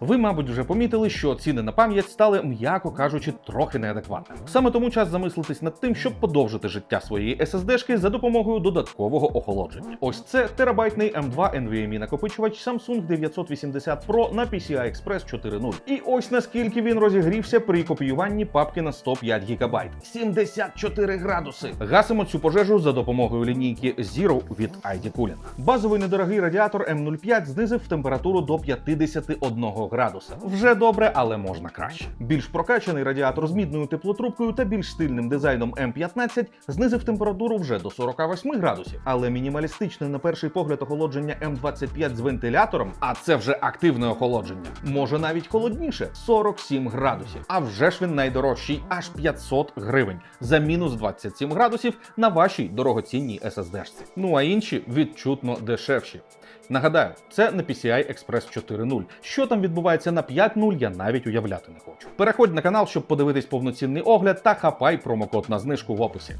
Ви, мабуть, вже помітили, що ціни на пам'ять стали, м'яко кажучи, трохи неадекватними. Саме тому час замислитись над тим, щоб подовжити життя своєї SSD-шки за допомогою додаткового охолодження. Ось це терабайтний M2 NVMe накопичувач Samsung 980 Pro на PCI Express 4.0. І ось наскільки він розігрівся при копіюванні папки на 105 ГБ. 74 градуси. Гасимо цю пожежу за допомогою лінійки Zero від ID Cooling. Базовий недорогий радіатор M05 знизив температуру до 51 градуса. Вже добре, але можна краще. Більш прокачаний радіатор з мідною теплотрубкою та більш стильним дизайном M15 знизив температуру вже до 48 градусів. Але мінімалістичне на перший погляд охолодження M25 з вентилятором, а це вже активне охолодження, може навіть холодніше 47 градусів. А вже ж він найдорожчий аж 500 гривень за мінус 27 градусів на вашій дорогоцінній SSD-шці. Ну а інші відчутно дешевші. Нагадаю, це на PCI Express 4.0. Що там відбувається на 5.0, я навіть уявляти не хочу. Переходь на канал, щоб подивитись повноцінний огляд та хапай промокод на знижку в описі.